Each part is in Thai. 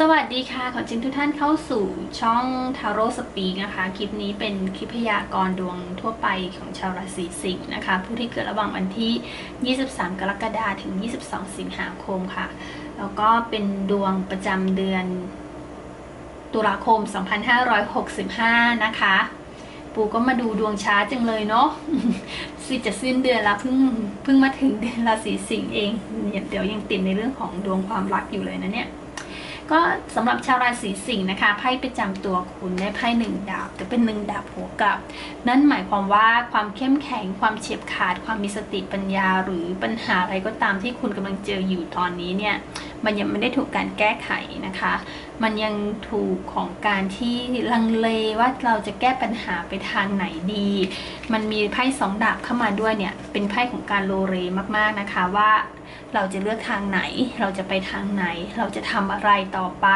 สวัสดีค่ะ ขอเชิญทุกท่านเข้าสู่ช่องทาโร่สปีกนะคะ คลิปนี้เป็นคลิปพยากรณ์ดวงทั่วไปของชาวราศีสิงห์นะคะ ผู้ที่เกิดระหว่างวันที่ 23 กรกฎาคมถึง 22 สิงหาคมค่ะ แล้วก็เป็นดวงประจำเดือน ตุลาคม 2565 นะคะ ปูก็มาดูดวงช้าจังเลยเนาะสิจะสิ้นเดือนละเพิ่งเพิ่งมาถึงเดือนราศีสิงห์เองเดี๋ยวยังติดในเรื่องของดวงความรักอยู่เลยนะเนี่ย ก็สำหรับชาวราศีสิงห์นะคะไพ่ประจำตัวคุณได้ไพ่หนึ่งดาบแต่เป็นหนึ่งดาบหัวกับ นั่นหมายความว่าความเข้มแข็งความเฉียบขาด ความมีสติปัญญา หรือปัญหาอะไรก็ตามที่คุณกำลังเจออยู่ตอนนี้เนี่ยมันยังไม่ได้ถูกการแก้ไขนะคะ มันยังถูกของการที่ลังเลว่าเราจะแก้ปัญหาไปทางไหนดี มันมีไพ่สองดาบเข้ามาด้วยเนี่ย เป็นไพ่ของการโลเรมากๆนะคะว่าเราจะเลือกทางไหน เราจะไปทางไหน เราจะทำอะไรต่อไป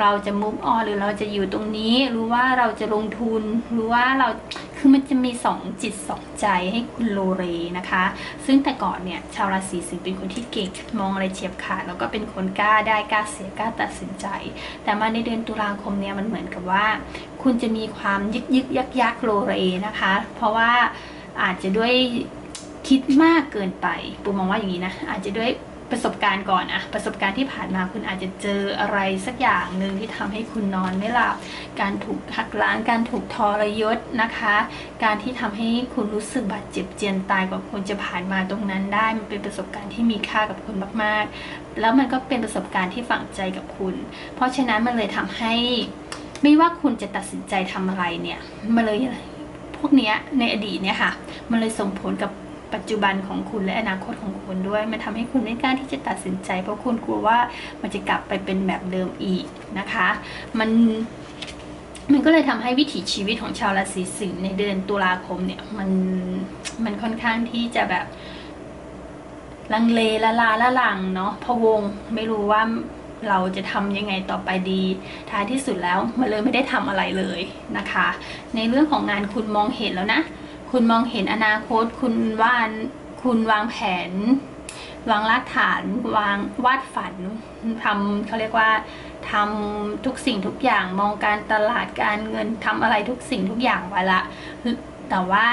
เราจะมุฟออนหรือเราจะอยู่ตรงนี้หรือว่าเราจะลงทุนหรือว่าเรา คือมันจะมีสองจิตสองใจให้คุณโลเรนะคะ ซึ่งแต่ก่อนเนี่ยชาวราศีสิงห์เป็นคนที่เก่งมองอะไรเฉียบขาดแล้วก็เป็นคนกล้าได้กล้าเสียกล้าตัดสินใจ แต่มาในเดือนตุลาคมเนี่ยมันเหมือนกับว่า คุณจะมีความยึกยึกยักยักโลเรนะคะ เพราะว่าอาจจะด้วยคิดมากเกินไปปูมองว่าอย่างนี้นะอาจจะด้วย ประสบการณ์ก่อนอะประสบการณ์ที่ผ่านมาคุณอาจจะเจออะไรสักอย่างหนึ่งที่ทำให้คุณนอนไม่หลับ การถูกหักล้าง การถูกทรยศนะคะ การที่ทำให้คุณรู้สึกบาดเจ็บเจียนตายกว่าคุณจะผ่านมาตรงนั้นได้ มันเป็นประสบการณ์ที่มีค่ากับคุณมาก ๆ แล้วมันก็เป็นประสบการณ์ที่ฝังใจกับคุณ เพราะฉะนั้นมันเลยทำให้ไม่ว่าคุณจะตัดสินใจทำอะไรเนี่ยมันเลยพวกเนี้ยในอดีตเนี่ยค่ะ มันเลยส่งผลกับ ปัจจุบันของคุณและอนาคตของคุณด้วย มันทำให้คุณไม่กล้าที่จะตัดสินใจ เพราะคุณกลัวว่ามันจะกลับไปเป็นแบบเดิมอีกนะคะ มันมันก็เลยทำให้วิถีชีวิตของชาวราศีสิงห์ในเดือนตุลาคมเนี่ยมันมันค่อนข้างที่จะแบบ ลังเลละลาละลังเนาะพะวงไม่รู้ว่าเราจะทำยังไงต่อไปดี ท้ายที่สุดแล้วมันเลยไม่ได้ทำอะไรเลยนะคะ ในเรื่องของงานคุณมองเห็นแล้วนะ คุณมองเห็นอนาคต คุณวานคุณวางแผน วางรากฐานวางวาดฝันทำเขาเรียกว่าทำทุกสิ่งทุกอย่างมองการตลาดการเงินทำอะไรทุกสิ่งทุกอย่างไว้ละ แต่ว่า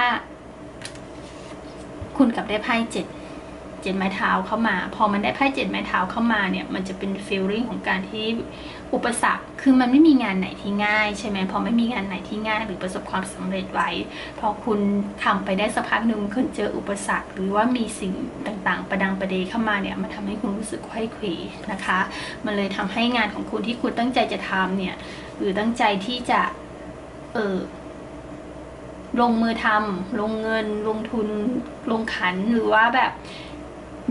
คุณกลับได้ไพ่เจ็ดเจ็ดไม้เท้าเข้ามา พอมันได้ไพ่เจ็ดไม้เท้าเข้ามาเนี่ย มันจะเป็นฟีลลิ่งของการที่ อุปสรรคคือมันไม่มีงานไหนที่ง่าย ใช่ไหมพอไม่มีงานไหนที่ง่ายหรือประสบความสำเร็จไว้ พอคุณทำไปได้สักพักหนึ่งคุณเจออุปสรรค หรือว่ามีสิ่งต่างๆ ประดังประเดเข้ามาเนี่ยมันทำให้คุณรู้สึกไขว้เขวนะคะ มันเลยทำให้งานของคุณที่คุณตั้งใจจะทำเนี่ยหรือตั้งใจที่จะเออลงมือทำลงเงิน ลงทุน ลงขัน หรือว่าแบบ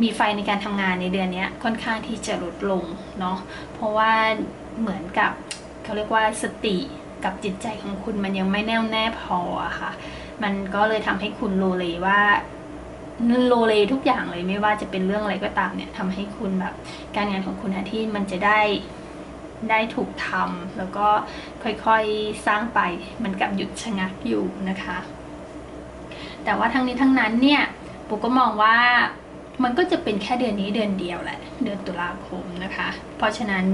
มีไฟในการทำงานในเดือนนี้ค่อนข้างที่จะลดลงเนาะ เพราะว่า เหมือนกับเขาเรียกว่าสติกับจิตใจของคุณมันยังไม่แน่วแน่พออะค่ะ มันก็เลยทำให้คุณโลเลว่าโลเลทุกอย่างเลยไม่ว่าจะเป็นเรื่องอะไรก็ตามเนี่ยทำให้คุณแบบการงานของคุณที่มันจะได้ได้ถูกทำแล้วก็ค่อยๆสร้างไปมันกับหยุดชะงักอยู่นะคะ แต่ว่าทั้งนี้ทั้งนั้นเนี่ยปุก็มองว่ามันก็จะเป็นแค่เดือนนี้เดือนเดียวแหละ เดือนตุลาคมนะคะ เพราะฉะนั้น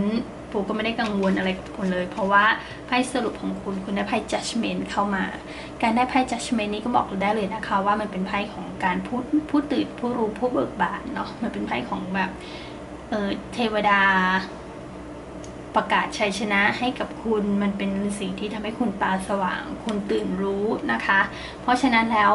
ปูก็ไม่ได้กังวลอะไรกับคุณเลย เพราะว่าไพ่สรุปของคุณคุณได้ไพ่ judgment เข้ามา การได้ไพ่ judgment นี้ก็บอกได้เลยนะคะ ว่ามันเป็นไพ่ของการพูดผู้ตื่นผู้รู้ผู้เบิกบานเนาะมันเป็นไพ่ของแบบเออเทวดาประกาศชัยชนะให้กับคุณมันเป็นสิ่งที่ทำให้คุณตาสว่าง คุณตื่นรู้นะคะ เพราะฉะนั้นแล้ว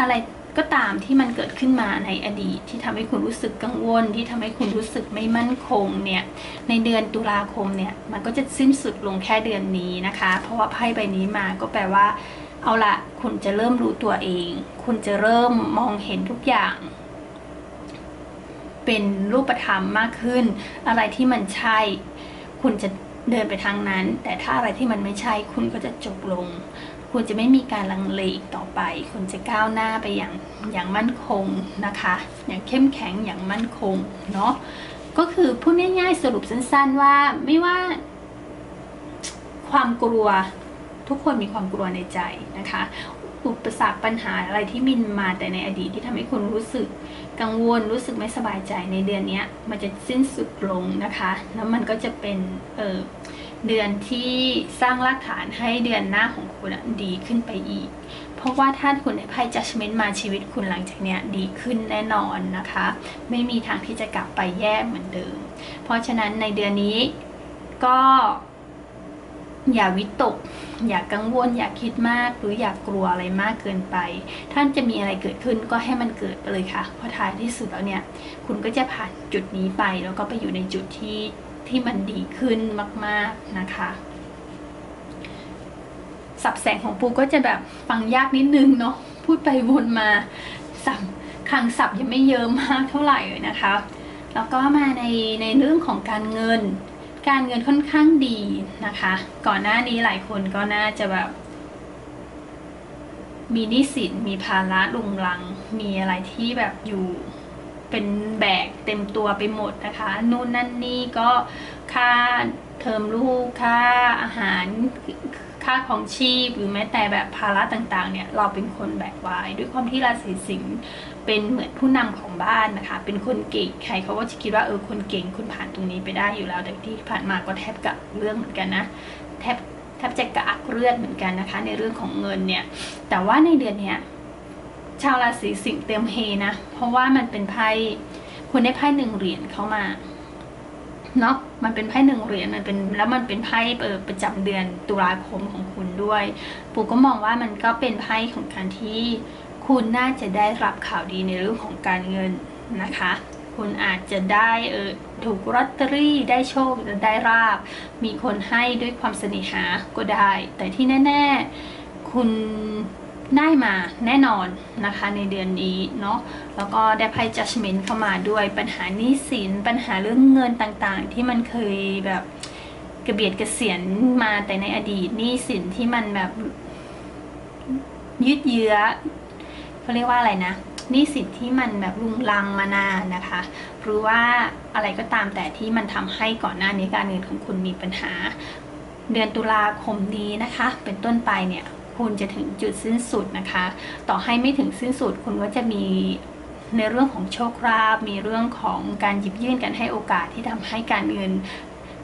อะไร ก็ตามที่มันเกิดขึ้นมาในอดีตที่ทำให้คุณรู้สึกกังวล ที่ทำให้คุณรู้สึกไม่มั่นคงเนี่ยในเดือนตุลาคมเนี่ยมันก็จะสิ้นสุดลงแค่เดือนนี้นะคะ เพราะว่าไพ่ใบนี้มาก็แปลว่า เอาละคุณจะเริ่มรู้ตัวเอง คุณจะเริ่มมองเห็นทุกอย่าง เป็นรูปธรรมมากขึ้น อะไรที่มันใช่ คุณจะเดินไปทางนั้น แต่ถ้าอะไรที่มันไม่ใช่คุณก็จะจบลง คุณจะไม่มีการลังเลอีกต่อไปคุณจะก้าวหน้าไปอย่างอย่างมั่นคงนะคะ อย่างเข้มแข็งอย่างมั่นคงเนาะก็คือพูดง่ายๆสรุปสั้นๆว่าไม่ว่า ความกลัวทุกคนมีความกลัวในใจนะคะ อุปสรรคปัญหาอะไรที่มินมาแต่ในอดีตที่ทำให้คุณรู้สึกกังวลรู้สึกไม่สบายใจในเดือนเนี้ยมันจะสิ้นสุดลงนะคะ แล้วมันก็จะเป็นเออ เดือนที่สร้างรากฐานให้เดือนหน้าของคุณดีขึ้นไปอีก เพราะว่าถ้าคุณได้ไพ่ judgment มาชีวิตคุณหลังจากเนี้ยดีขึ้นแน่นอนนะคะ ไม่มีทางที่จะกลับไปแย่เหมือนเดิม เพราะฉะนั้นในเดือนนี้ก็อย่าวิตก อย่ากังวล อย่าคิดมากหรืออย่ากกลัวอะไรมากเกินไป ท่านจะมีอะไรเกิดขึ้นก็ให้มันเกิดไปเลยค่ะ เพราะท้ายที่สุดแล้วเนี่ย คุณก็จะผ่านจุดนี้ไปแล้วก็ไปอยู่ในจุดที่ ที่มันดีขึ้นมาก ๆนะคะสับแสงของปูก็จะแบบฟังยากนิดนึงเนาะพูดไปวนมาสับคังสับยังไม่เยอะมากเท่าไหร่เลยนะคะ แล้วก็มาในในเรื่องของการเงิน การเงินค่อนข้างดีนะคะ ก่อนหน้านี้หลายคนก็น่าจะแบบ มีหนี้สินมีภาระลุงลัง มีอะไรที่แบบอยู่ เป็นแบกเต็มตัวไปหมดนะคะ นู่นนั่นนี่ก็ค่าเทอมลูกค่าอาหารค่าของชีพหรือแม้แต่แบบภาระต่างๆ เนี่ยเราเป็นคนแบกไว้ด้วยความที่ราศีสิงห์เป็นเหมือนผู้นำของบ้านนะคะ เป็นคนเก่งใครเขาก็จะคิดว่าเออคนเก่งคุณผ่านตรงนี้ไปได้อยู่แล้ว แต่ที่ผ่านมาก็แทบกับเรื่องเหมือนกันนะแทบแทบจะกระอักเลือดเหมือนกันนะคะ ในเรื่องของเงินเนี่ยแต่ว่าในเดือนเนี้ย ชาวราศีสิงห์เต็มเฮนะ เพราะว่ามันเป็นไพ่คุณได้ไพ่หนึ่งเหรียญเข้ามาเนาะมันเป็นไพ่หนึ่งเหรียญมันเป็นแล้วมันเป็นไพ่เปิดประจำเดือนตุลาคมของคุณด้วย ปูก็มองว่ามันก็เป็นไพ่ของการที่คุณน่าจะได้รับข่าวดีในเรื่องของการเงินนะคะ คุณอาจจะได้เออถูกลอตเตอรี่ได้โชคได้ราบ มีคนให้ด้วยความเสน่หาก็ได้ แต่ที่แน่ ๆ คุณ ได้มาแน่นอนนะคะในเดือนนี้เนาะแล้วก็ได้ไพ่ judgment เข้ามาด้วยปัญหาหนี้สินปัญหาเรื่องเงินต่างๆ ที่มันเคยแบบกระเบียดกระเสียนมาแต่ในอดีตหนี้สินที่มันแบบยืดเยื้อเขาเรียกว่าอะไรนะนี้สินที่มันแบบลุงลังมานานนะคะหรือว่าอะไรก็ตามแต่ที่มันทำให้ก่อนหน้านี้การเงินของคุณมีปัญหา เดือนตุลาคมนี้นะคะ เป็นต้นไปเนี่ย คุณจะถึงจุดสิ้นสุดนะคะ ต่อให้ไม่ถึงสิ้นสุดคุณก็จะมีในเรื่องของโชคลาภมีเรื่องของการหยิบยื่นกันให้โอกาสที่ทำให้การเงิน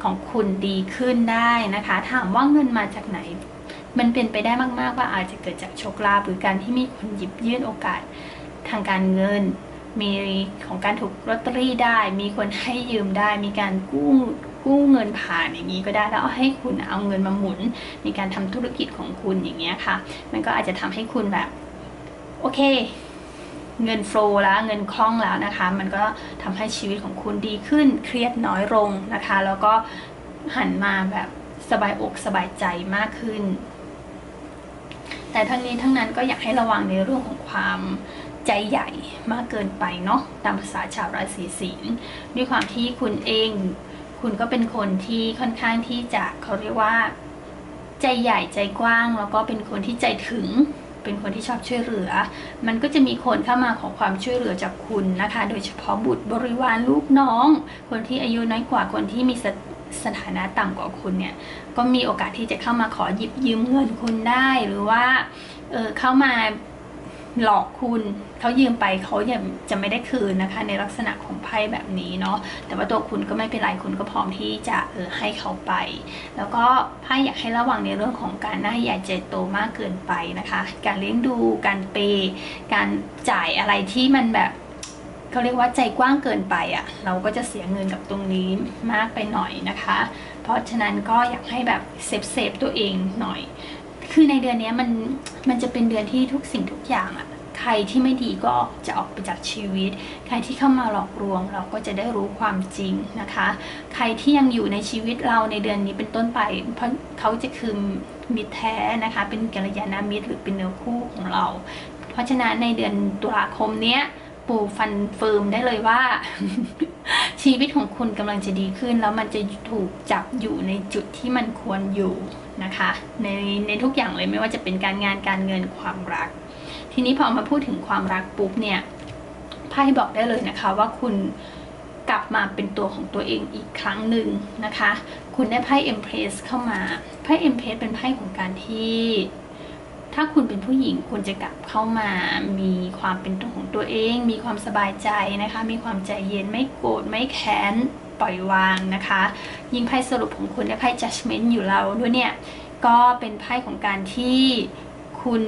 ของคุณดีขึ้นได้นะคะ ถามว่าเงินมาจากไหน มันเป็นไปได้มากๆว่าอาจจะเกิดจากโชคลาภหรือการที่มีคนหยิบยื่นโอกาสทางการเงิน มีของการถูกลอตเตอรี่ได้ มีคนให้ยืมได้ มีการกู้ กู้เงินผ่านอย่างนี้ก็ได้แล้วเอาให้คุณเอาเงินมาหมุนในการทำธุรกิจของคุณอย่างเงี้ยค่ะ มันก็อาจจะทำให้คุณแบบ โอเค เงินโฟลแล้วเงินคล่องแล้วนะคะ มันก็ทำให้ชีวิตของคุณดีขึ้นเครียดน้อยลงนะคะ แล้วก็หันมาแบบสบายอกสบายใจมากขึ้น แต่ทั้งนี้ทั้งนั้นก็อยากให้ระวังในเรื่องของความใจใหญ่มากเกินไปเนาะตามภาษาชาวราศีสิงห์ด้วยความที่คุณเอง คุณก็เป็นคนที่ค่อนข้างที่จะเขาเรียกว่า ใจใหญ่ใจกว้าง แล้วก็เป็นคนที่ใจถึง เป็นคนที่ชอบช่วยเหลือ มันก็จะมีคนเข้ามาขอความช่วยเหลือจากคุณนะคะ โดยเฉพาะบุตรบริวารลูกน้อง คนที่อายุน้อยกว่าคนที่มีสสถานะต่ำกว่าคุณเนี่ย ก็มีโอกาสที่จะเข้ามาขอหยิบยืมเงินคุณได้หรือว่าเออเข้ามา หลอกคุณเขายืมไปเขายังจะไม่ได้คืนนะคะ ในลักษณะของไพ่แบบนี้เนาะแต่ว่าตัวคุณก็ไม่เป็นไรคุณก็พร้อมที่จะเออให้เขาไป แล้วก็ไพ่อยากให้ระวังในเรื่องของการหน้าใหญ่ใจโตมากเกินไปนะคะ การเลี้ยงดูการเปย์การจ่ายอะไรที่มันแบบเขาเรียกว่าใจกว้างเกินไปอะ่ะเราก็จะเสียเงินกับตรงนี้มากไปหน่อยนะคะ เพราะฉะนั้นก็อยากให้แบบเซฟเซฟตัวเองหน่อย คือในเดือนนี้มันมันจะเป็นเดือนที่ทุกสิ่งทุกอย่างอะใครที่ไม่ดีก็จะออกไปจากชีวิต ใครที่เข้ามาหลอกลวง เราก็จะได้รู้ความจริงนะคะ ใครที่ยังอยู่ในชีวิตเราในเดือนนี้เป็นต้นไป เพราะเขาจะคือมิตรแท้นะคะ เป็นกัลยาณมิตรหรือเป็นเนื้อคู่ของเรา เพราะฉะนั้นในเดือนตุลาคมเนี้ย ปูฟันเฟิร์มได้เลยว่า ชีวิตของคุณกำลังจะดีขึ้น แล้วมันจะถูกจับอยู่ในจุดที่มันควรอยู่นะคะ ในในทุกอย่างเลยไม่ว่าจะเป็นการงานการเงินความรัก ทีนี้พอมาพูดถึงความรักปุ๊บเนี่ยไพ่บอกได้เลยนะคะว่าคุณกลับมาเป็นตัวของตัวเองอีกครั้งหนึ่งนะคะ คุณได้ไพ่ Empress เข้ามาไพ่ Empress เป็นไพ่ของการที่ ถ้าคุณเป็นผู้หญิงคุณจะกลับเข้ามา มีความเป็นตัวของตัวเอง มีความสบายใจนะคะ มีความใจเย็นไม่โกรธไม่แค้นปล่อยวางนะคะ ยิ่งไพ่สรุปของคุณและไพ่ judgment อยู่เราด้วยเนี่ย ก็เป็นไพ่ของการที่คุณ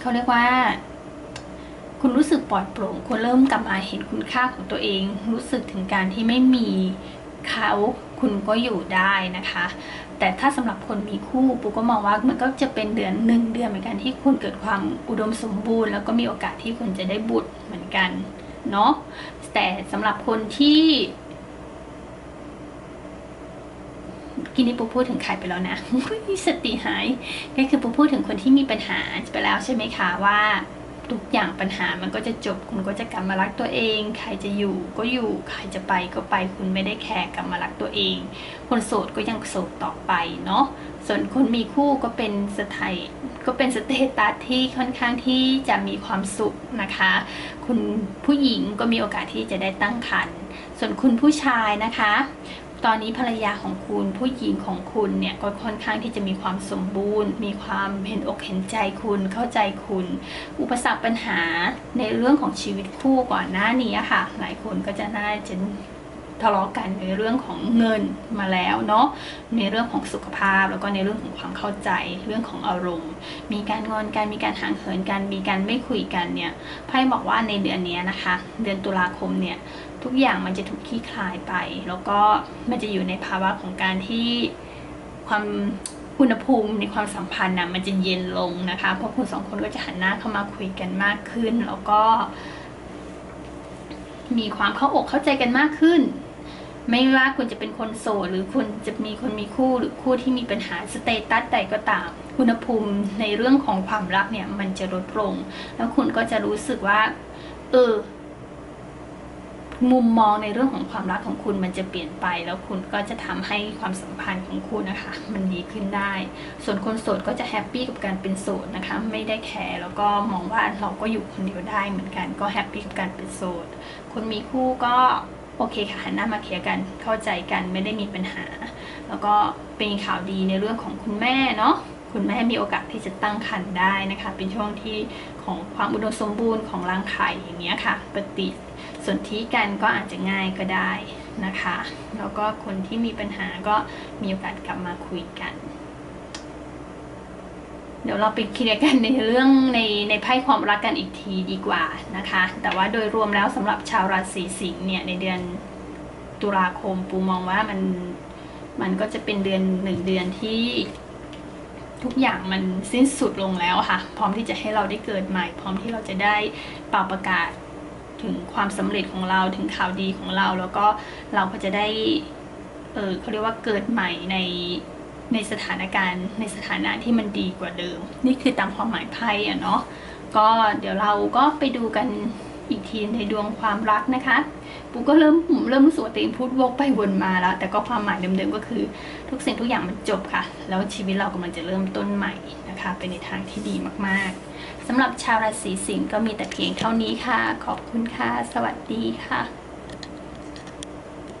เขาเรียกว่า คุณรู้สึกปลอดโปร่ง คุณเริ่มกลับมาเห็นคุณค่าของตัวเอง รู้สึกถึงการที่ไม่มีเขาคุณก็อยู่ได้นะคะ แต่ถ้าสำหรับคนมีคู่ปูก็มองว่ามันก็จะเป็นเดือนหนึ่งเดือนเหมือนกันที่คุณเกิดความอุดมสมบูรณ์ แล้วก็มีโอกาสที่คุณจะได้บุตรเหมือนกันเนาะแต่สำหรับคนที่กินนี้ปูพูดถึงใครไปแล้วนะสติหายก็คือปูพูดถึงคนที่มีปัญหาไปแล้วใช่ไหมคะว่า ทุกอย่างปัญหามันก็จะจบ คุณก็จะกลับมารักตัวเอง ใครจะอยู่ก็อยู่ ใครจะไปก็ไป คุณไม่ได้แคร์กลับมารักตัวเอง คนโสดก็ยังโสดต่อไปเนาะ ส่วนคนมีคู่ก็เป็นสถายก็เป็นสเตตัสที่ค่อนข้างที่จะมีความสุขนะคะ คุณผู้หญิงก็มีโอกาสที่จะได้ตั้งครรภ์ ส่วนคุณผู้ชายนะคะ ตอนนี้ภรรยาของคุณผู้หญิงของคุณเนี่ยก็ค่อนข้างที่จะมีความสมบูรณ์ มีความเห็นอกเห็นใจคุณเข้าใจคุณ อุปสรรคปัญหาในเรื่องของชีวิตคู่ก่อนหน้านี้ค่ะ หลายคนก็จะน่าจะ ทะเลาะกันในเรื่องของเงินมาแล้วเนาะในเรื่องของสุขภาพ แล้วก็ในเรื่องของความเข้าใจเรื่องของอารมณ์ มีการงอนกันมีการห่างเหินกันมีการไม่คุยกันเนี่ยไพ่บอกว่าในเดือนนี้นะคะ เดือนตุลาคมเนี่ยทุกอย่างมันจะถูกคลี่คลายไป แล้วก็มันจะอยู่ในภาวะของการที่ความอุณหภูมิในความสัมพันธ์นะมันจะเย็นลงนะคะ เพราะคุณสองคนก็จะหันหน้าเข้ามาคุยกันมากขึ้น แล้วก็ มีความเข้าอกเข้าใจกันมากขึ้น ไม่ว่าคุณจะเป็นคนโสดหรือคุณจะมีคนมีคู่หรือคู่ที่มีปัญหาสเตตัสใดก็ตามอุณหภูมิในเรื่องของความรักเนี่ยมันจะลดลง แล้วคุณก็จะรู้สึกว่า เออ มุมมองในเรื่องของความรักของคุณมันจะเปลี่ยนไป แล้วคุณก็จะทำให้ความสัมพันธ์ของคุณนะคะ มันดีขึ้นได้ ส่วนคนโสดก็จะแฮปปี้กับการเป็นโสดนะคะ ไม่ได้แคร์แล้วก็มองว่าเราก็อยู่คนเดียวได้เหมือนกัน ก็แฮปปี้กับการเป็นโสด คนมีคู่ก็ โอเคค่ะหันหน้ามาเคลียร์กันเข้าใจกันไม่ได้มีปัญหา แล้วก็เป็นข่าวดีในเรื่องของคุณแม่เนาะคุณแม่มีโอกาสที่จะตั้งครรภ์ได้นะคะ เป็นช่วงที่ของความอุดมสมบูรณ์ของรังไข่อย่างเงี้ยค่ะ ปฏิสนธิกันก็อาจจะง่ายก็ได้นะคะ แล้วก็คนที่มีปัญหาก็มีโอกาสกลับมาคุยกัน เดี๋ยวเราไปเคลียร์กันในเรื่องในในไพ่ความรักกันอีกทีดีกว่านะคะ แต่ว่าโดยรวมแล้วสำหรับชาวราศีสิงห์เนี่ยในเดือนตุลาคมปูมองว่ามันมันก็จะเป็นเดือนหนึ่งเดือนที่ทุกอย่างมันสิ้นสุดลงแล้วค่ะ พร้อมที่จะให้เราได้เกิดใหม่ พร้อมที่เราจะได้เป่าประกาศถึงความสำเร็จของเราถึงข่าวดีของเรา แล้วก็เราก็จะได้เออเขาเรียกว่าเกิดใหม่ใน ในสถานการณ์ในสถานะที่มันดีกว่าเดิม นี่คือตามความหมายไพ่อะเนาะก็เดี๋ยวเราก็ไปดูกันอีกทีในดวงความรักนะคะปูก็เริ่มเริ่มรู้สึกว่าตัวเองพูดวกไปวนมาแล้ว แต่ก็ความหมายเดิมๆก็คือ ทุกสิ่งทุกอย่างมันจบค่ะ แล้วชีวิตเรากำลังจะเริ่มต้นใหม่นะคะไปในทางที่ดีมากๆสำหรับชาวราศีสิงห์ก็มีแต่เพียงเท่านี้ค่ะ ขอบคุณค่ะ สวัสดีค่ะ